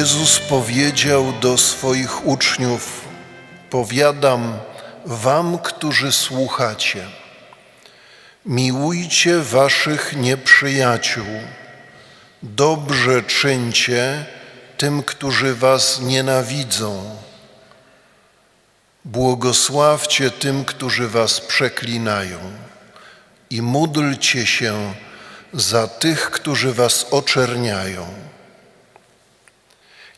Jezus powiedział do swoich uczniów: Powiadam wam, którzy słuchacie, miłujcie waszych nieprzyjaciół, dobrze czyńcie tym, którzy was nienawidzą, błogosławcie tym, którzy was przeklinają i módlcie się za tych, którzy was oczerniają.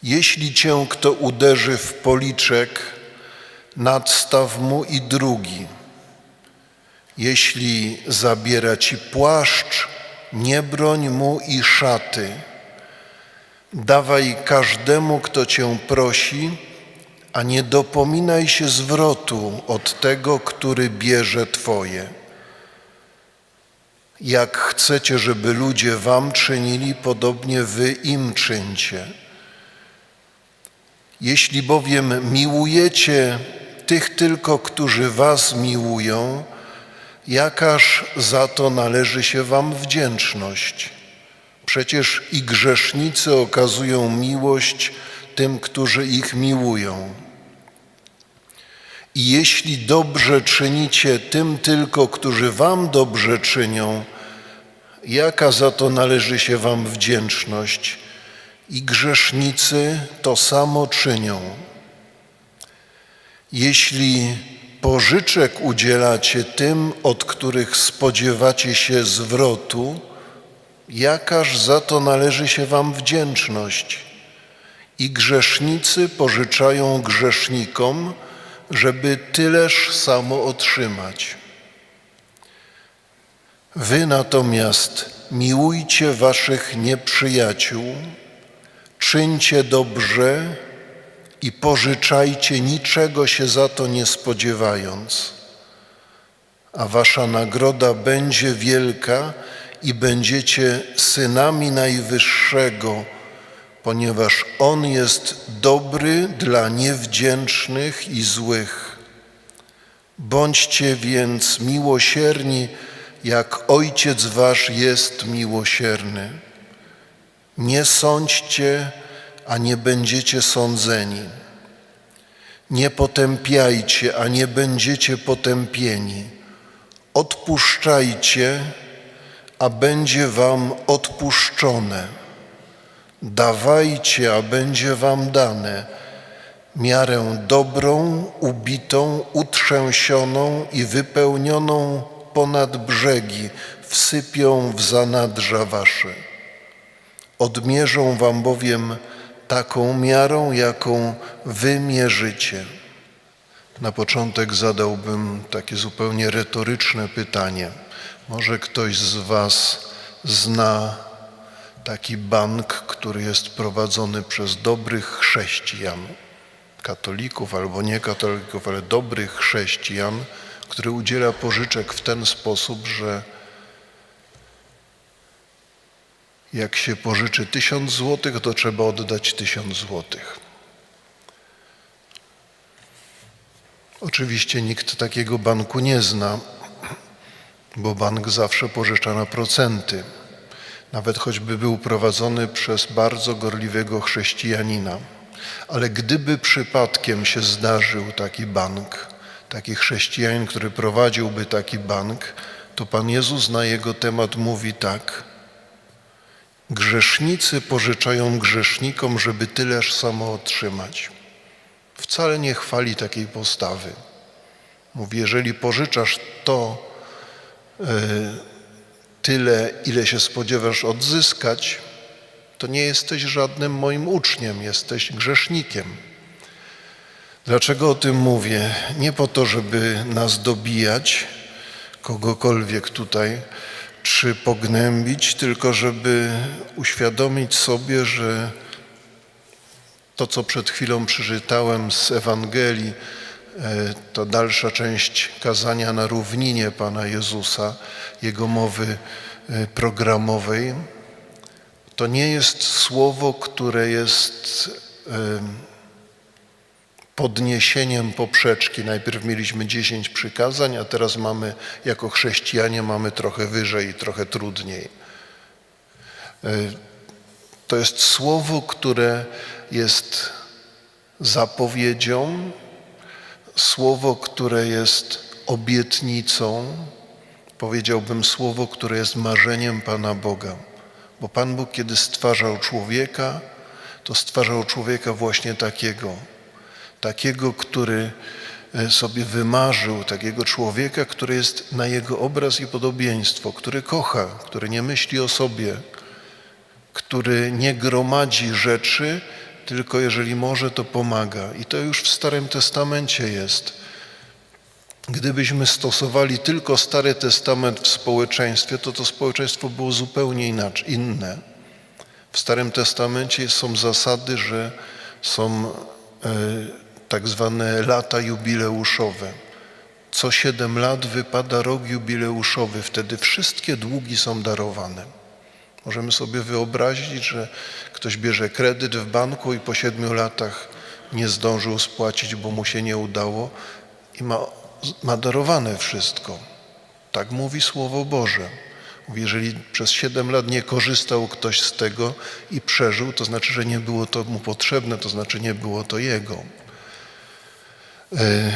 Jeśli cię kto uderzy w policzek, nadstaw mu i drugi. Jeśli zabiera ci płaszcz, nie broń mu i szaty. Dawaj każdemu, kto cię prosi, a nie dopominaj się zwrotu od tego, który bierze twoje. Jak chcecie, żeby ludzie wam czynili, podobnie wy im czyńcie. Jeśli bowiem miłujecie tych tylko, którzy was miłują, jakaż za to należy się wam wdzięczność? Przecież i grzesznicy okazują miłość tym, którzy ich miłują. I jeśli dobrze czynicie tym tylko, którzy wam dobrze czynią, jaka za to należy się wam wdzięczność? I grzesznicy to samo czynią. Jeśli pożyczek udzielacie tym, od których spodziewacie się zwrotu, jakaż za to należy się wam wdzięczność? I grzesznicy pożyczają grzesznikom, żeby tyleż samo otrzymać. Wy natomiast miłujcie waszych nieprzyjaciół, czyńcie dobrze i pożyczajcie niczego się za to nie spodziewając, a wasza nagroda będzie wielka i będziecie synami Najwyższego, ponieważ On jest dobry dla niewdzięcznych i złych. Bądźcie więc miłosierni, jak Ojciec Wasz jest miłosierny. Nie sądźcie, a nie będziecie sądzeni. Nie potępiajcie, a nie będziecie potępieni. Odpuszczajcie, a będzie wam odpuszczone. Dawajcie, a będzie wam dane. Miarę dobrą, ubitą, utrzęsioną i wypełnioną ponad brzegi wsypią w zanadrza wasze. Odmierzą wam bowiem taką miarą, jaką wy mierzycie. Na początek zadałbym takie zupełnie retoryczne pytanie. Może ktoś z Was zna taki bank, który jest prowadzony przez dobrych chrześcijan, katolików albo nie katolików, ale dobrych chrześcijan, który udziela pożyczek w ten sposób, że jak się pożyczy tysiąc złotych, to trzeba oddać tysiąc złotych. Oczywiście nikt takiego banku nie zna, bo bank zawsze pożycza na procenty, nawet choćby był prowadzony przez bardzo gorliwego chrześcijanina. Ale gdyby przypadkiem się zdarzył taki bank, taki chrześcijanin, który prowadziłby taki bank, to Pan Jezus na jego temat mówi tak – Grzesznicy pożyczają grzesznikom, żeby tyleż samo otrzymać. Wcale nie chwali takiej postawy. Mówi, jeżeli pożyczasz to y, tyle, ile się spodziewasz odzyskać, to nie jesteś żadnym moim uczniem, jesteś grzesznikiem. Dlaczego o tym mówię? Nie po to, żeby nas dobijać, kogokolwiek tutaj, czy pognębić, tylko żeby uświadomić sobie, że to, co przed chwilą przeczytałem z Ewangelii, e, to dalsza część kazania na równinie Pana Jezusa, Jego mowy e, programowej, to nie jest słowo, które jest podniesieniem poprzeczki. Najpierw mieliśmy dziesięć przykazań, a teraz mamy, jako chrześcijanie, mamy trochę wyżej i trochę trudniej. E, to jest słowo, które jest zapowiedzią, słowo, które jest obietnicą, powiedziałbym słowo, które jest marzeniem Pana Boga. Bo Pan Bóg, kiedy stwarzał człowieka, to stwarzał człowieka właśnie takiego, takiego, który e, sobie wymarzył, takiego człowieka, który jest na jego obraz i podobieństwo, który kocha, który nie myśli o sobie, który nie gromadzi rzeczy, tylko jeżeli może, to pomaga. I to już w Starym Testamencie jest. Gdybyśmy stosowali tylko Stary Testament w społeczeństwie, to to społeczeństwo było zupełnie inaczej, inne. W Starym Testamencie są zasady, że są e, tak zwane lata jubileuszowe. Co siedem lat wypada rok jubileuszowy, wtedy wszystkie długi są darowane. Możemy sobie wyobrazić, że ktoś bierze kredyt w banku i po siedmiu latach nie zdążył spłacić, bo mu się nie udało i ma, ma darowane wszystko. Tak mówi Słowo Boże. Jeżeli przez siedem lat nie korzystał ktoś z tego i przeżył, to znaczy, że nie było to mu potrzebne, to znaczy nie było to jego. E,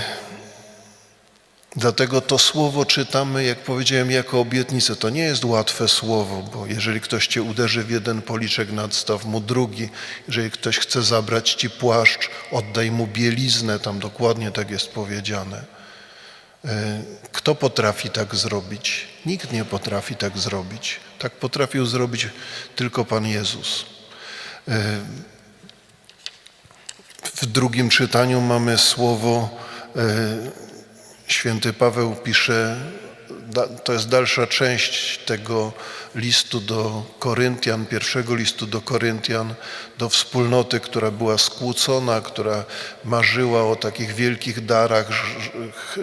Dlatego to słowo czytamy, jak powiedziałem, jako obietnicę. To nie jest łatwe słowo, bo jeżeli ktoś cię uderzy w jeden policzek, nadstaw mu drugi. Jeżeli ktoś chce zabrać ci płaszcz, oddaj mu bieliznę, tam dokładnie tak jest powiedziane. E, Kto potrafi tak zrobić? Nikt nie potrafi tak zrobić. Tak potrafił zrobić tylko Pan Jezus. W drugim czytaniu mamy słowo e, Święty Paweł pisze, to jest dalsza część tego listu do Koryntian, pierwszego listu do Koryntian, do wspólnoty, która była skłócona, która marzyła o takich wielkich darach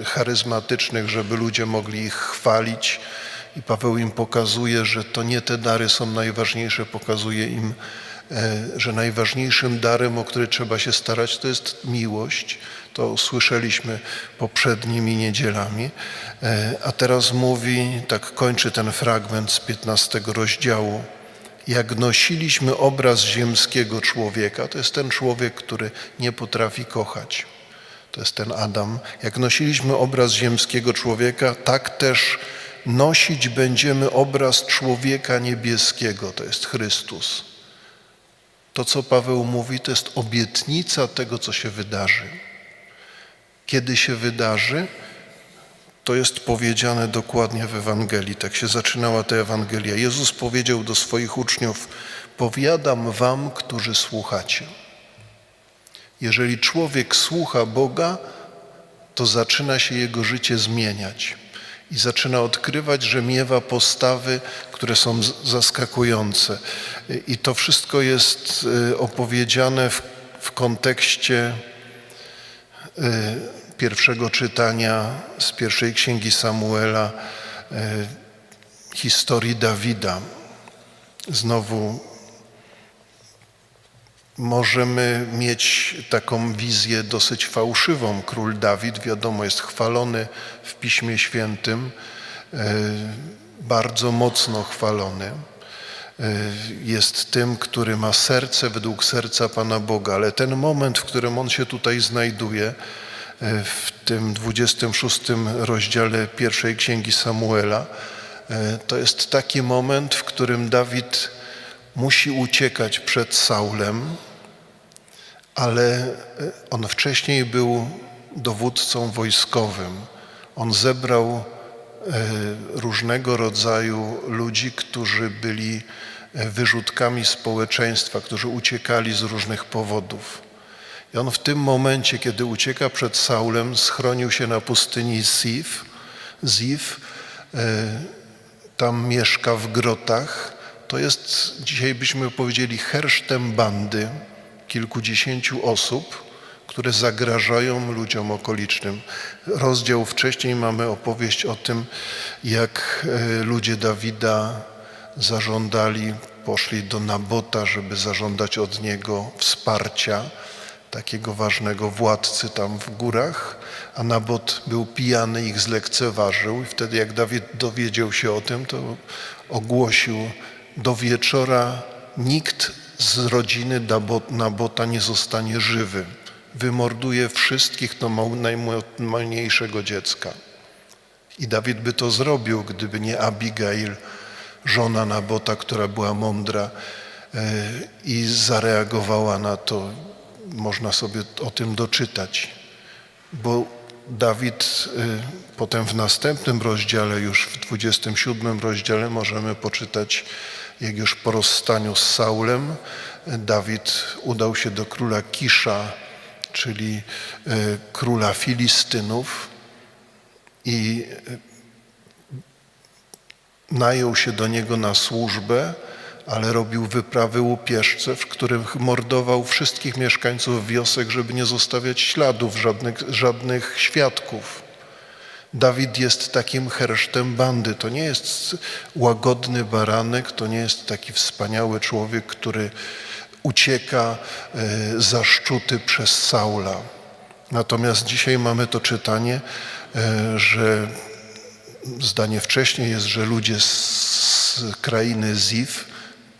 charyzmatycznych, żeby ludzie mogli ich chwalić. I Paweł im pokazuje, że to nie te dary są najważniejsze, pokazuje im, że najważniejszym darem, o który trzeba się starać, to jest miłość to słyszeliśmy poprzednimi niedzielami. E, a teraz mówi, tak kończy ten fragment z 15 rozdziału. Jak nosiliśmy obraz ziemskiego człowieka, to jest ten człowiek, który nie potrafi kochać. To jest ten Adam. Jak nosiliśmy obraz ziemskiego człowieka, tak też nosić będziemy obraz człowieka niebieskiego, to jest Chrystus. To, co Paweł mówi, to jest obietnica tego, co się wydarzy. Kiedy się wydarzy, to jest powiedziane dokładnie w Ewangelii. Tak się zaczynała ta Ewangelia. Jezus powiedział do swoich uczniów: Powiadam wam, którzy słuchacie. Jeżeli człowiek słucha Boga, to zaczyna się jego życie zmieniać i zaczyna odkrywać, że miewa postawy, które są zaskakujące. I to wszystko jest y, opowiedziane w, w kontekście y, pierwszego czytania z pierwszej księgi Samuela, y, historii Dawida. Znowu możemy mieć taką wizję dosyć fałszywą. Król Dawid, wiadomo, jest chwalony w Piśmie Świętym, bardzo mocno chwalony. Jest tym, który ma serce według serca Pana Boga, ale ten moment, w którym on się tutaj znajduje, w tym 26 rozdziale pierwszej księgi Samuela, to jest taki moment, w którym Dawid musi uciekać przed Saulem, ale on wcześniej był dowódcą wojskowym. On zebrał różnego rodzaju ludzi, którzy byli wyrzutkami społeczeństwa, którzy uciekali z różnych powodów. I on w tym momencie, kiedy ucieka przed Saulem, schronił się na pustyni Zif, Zif tam mieszka w grotach. To jest, dzisiaj byśmy powiedzieli, hersztem bandy kilkudziesięciu osób, które zagrażają ludziom okolicznym. Rozdział wcześniej mamy opowieść o tym, jak e, ludzie Dawida zażądali, poszli do Nabota, żeby zażądać od niego wsparcia takiego ważnego władcy tam w górach, a Nabot był pijany, ich zlekceważył i wtedy jak Dawid dowiedział się o tym, to ogłosił do wieczora nikt z rodziny Nabota nie zostanie żywy. Wymorduje wszystkich do najmniejszego dziecka. I Dawid by to zrobił, gdyby nie Abigail, żona Nabota, która była mądra e, i zareagowała na to. Można sobie o tym doczytać. Bo Dawid y, potem w następnym rozdziale, już w 27 rozdziale możemy poczytać, jak już po rozstaniu z Saulem, y, Dawid udał się do króla Kisza, czyli y, króla Filistynów i najął się do niego na służbę, ale robił wyprawy łupieżce, w których mordował wszystkich mieszkańców wiosek, żeby nie zostawiać śladów, żadnych, żadnych świadków. Dawid jest takim hersztem bandy. To nie jest łagodny baranek, to nie jest taki wspaniały człowiek, który ucieka e, zaszczuty przez Saula. Natomiast dzisiaj mamy to czytanie, e, że zdanie wcześniej jest, że ludzie z krainy Ziv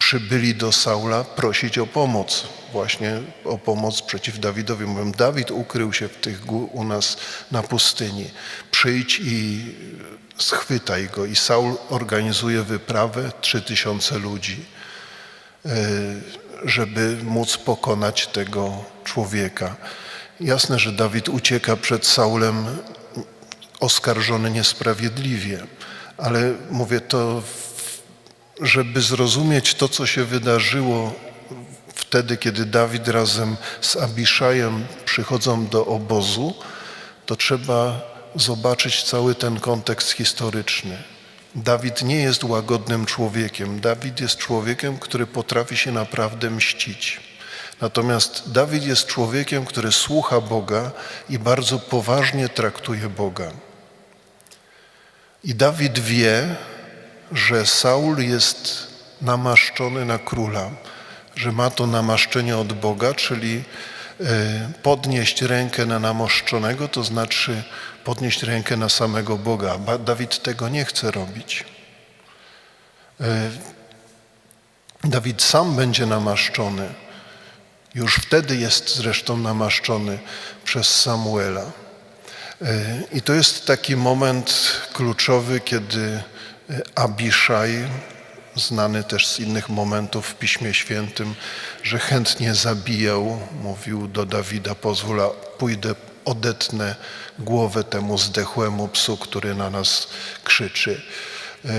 przybyli do Saula prosić o pomoc, właśnie o pomoc przeciw Dawidowi. Mówią, Dawid ukrył się w tych gó- u nas na pustyni. Przyjdź i schwytaj go. I Saul organizuje wyprawę, trzy tysiące ludzi, e, żeby móc pokonać tego człowieka. Jasne, że Dawid ucieka przed Saulem oskarżony niesprawiedliwie, ale mówię to, w- żeby zrozumieć to, co się wydarzyło wtedy, kiedy Dawid razem z Abiszajem przychodzą do obozu, to trzeba zobaczyć cały ten kontekst historyczny. Dawid nie jest łagodnym człowiekiem. Dawid jest człowiekiem, który potrafi się naprawdę mścić. Natomiast Dawid jest człowiekiem, który słucha Boga i bardzo poważnie traktuje Boga. I Dawid wie, że Saul jest namaszczony na króla, że ma to namaszczenie od Boga, czyli e, podnieść rękę na namaszczonego, to znaczy podnieść rękę na samego Boga. Dawid tego nie chce robić. E, Dawid sam będzie namaszczony. Już wtedy jest zresztą namaszczony przez Samuela. E, I to jest taki moment kluczowy, kiedy Abiszaj, znany też z innych momentów w Piśmie Świętym, że chętnie zabijał, mówił do Dawida, pozwól, pójdę, odetnę głowę temu zdechłemu psu, który na nas krzyczy. E,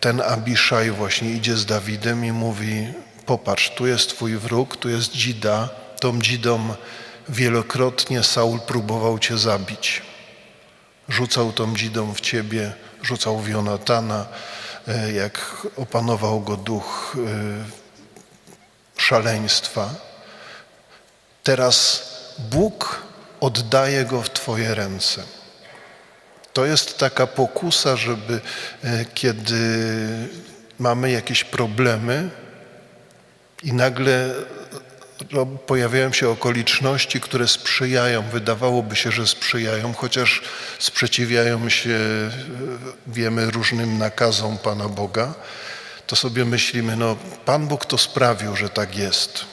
Ten Abiszaj właśnie idzie z Dawidem i mówi, popatrz, tu jest twój wróg, tu jest dzida, tą dzidą wielokrotnie Saul próbował cię zabić. Rzucał tą dzidą w ciebie, rzucał w Jonatana, e, jak opanował go duch e, szaleństwa. Teraz Bóg oddaje go w Twoje ręce. To jest taka pokusa, żeby e, kiedy mamy jakieś problemy i nagle ro- pojawiają się okoliczności, które sprzyjają, wydawałoby się, że sprzyjają, chociaż sprzeciwiają się, e, wiemy, różnym nakazom Pana Boga, to sobie myślimy, no Pan Bóg to sprawił, że tak jest.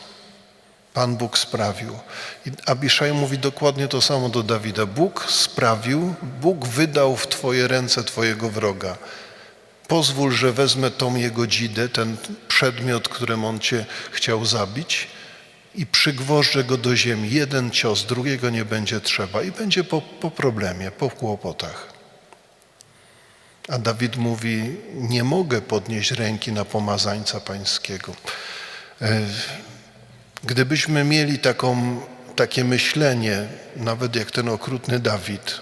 Pan Bóg sprawił. I Abiszaj mówi dokładnie to samo do Dawida. Bóg sprawił, Bóg wydał w Twoje ręce Twojego wroga. Pozwól, że wezmę tą jego dzidę, ten przedmiot, którym on Cię chciał zabić i przygwożdżę go do ziemi. Jeden cios, drugiego nie będzie trzeba i będzie po, po problemie, po kłopotach. A Dawid mówi, nie mogę podnieść ręki na pomazańca pańskiego. E, Gdybyśmy mieli taką, takie myślenie, nawet jak ten okrutny Dawid,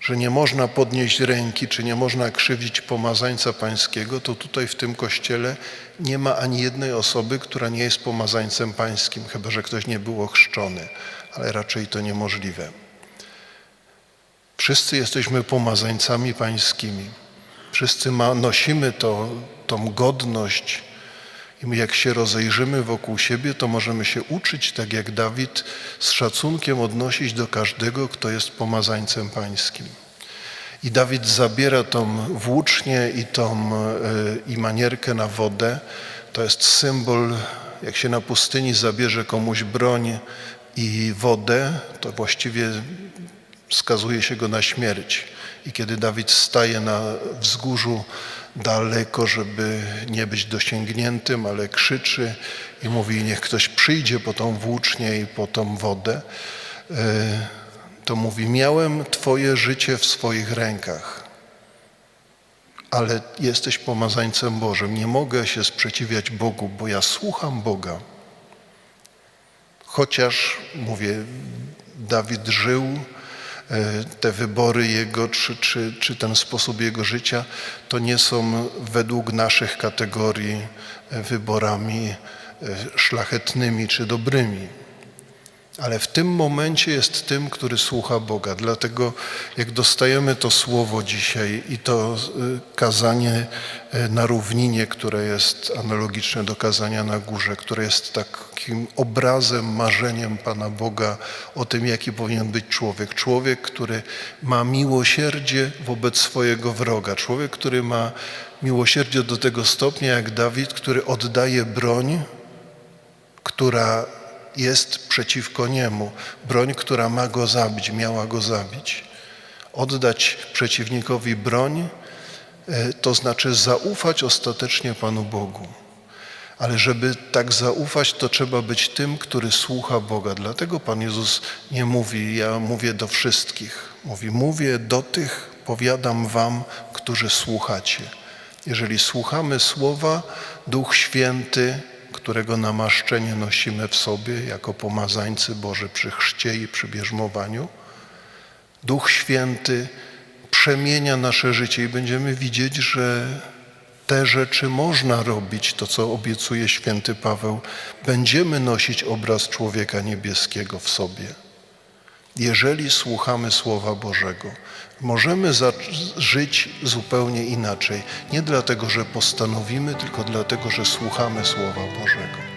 że nie można podnieść ręki, czy nie można krzywdzić pomazańca pańskiego, to tutaj w tym kościele nie ma ani jednej osoby, która nie jest pomazańcem pańskim, chyba że ktoś nie był ochrzczony, ale raczej to niemożliwe. Wszyscy jesteśmy pomazańcami pańskimi. Wszyscy ma, nosimy to, tą godność i my jak się rozejrzymy wokół siebie, to możemy się uczyć, tak jak Dawid, z szacunkiem odnosić do każdego, kto jest pomazańcem pańskim. I Dawid zabiera tą włócznię i tą e, i manierkę na wodę. To jest symbol Jak się na pustyni zabierze komuś broń i wodę, to właściwie skazuje się go na śmierć. I kiedy Dawid staje na wzgórzu daleko, żeby nie być dosięgniętym, ale krzyczy i mówi, niech ktoś przyjdzie po tą włócznię i po tą wodę, e, to mówi, miałem Twoje życie w swoich rękach, ale jesteś pomazańcem Bożym. Nie mogę się sprzeciwiać Bogu, bo ja słucham Boga. Chociaż, mówię, Dawid żył, te wybory jego, czy, czy, czy ten sposób jego życia, to nie są według naszych kategorii e, wyborami e, szlachetnymi czy dobrymi. Ale w tym momencie jest tym, który słucha Boga. Dlatego jak dostajemy to słowo dzisiaj i to y, kazanie y, na równinie, które jest analogiczne do kazania na górze, które jest takim obrazem, marzeniem Pana Boga o tym, jaki powinien być człowiek. Człowiek, który ma miłosierdzie wobec swojego wroga. Człowiek, który ma miłosierdzie do tego stopnia jak Dawid, który oddaje broń, która jest przeciwko niemu, broń, która ma go zabić, miała go zabić. Oddać przeciwnikowi broń, e, to znaczy zaufać ostatecznie Panu Bogu. Ale żeby tak zaufać, to trzeba być tym, który słucha Boga. Dlatego Pan Jezus nie mówi, ja mówię do wszystkich. Mówi, mówię do tych, powiadam wam, którzy słuchacie. Jeżeli słuchamy słowa, Duch Święty którego namaszczenie nosimy w sobie jako pomazańcy Boży przy chrzcie i przy bierzmowaniu. Duch Święty przemienia nasze życie i będziemy widzieć, że te rzeczy można robić, to co obiecuje święty Paweł. Będziemy nosić obraz człowieka niebieskiego w sobie. Jeżeli słuchamy Słowa Bożego, możemy żyć zupełnie inaczej. Nie dlatego, że postanowimy, tylko dlatego, że słuchamy Słowa Bożego.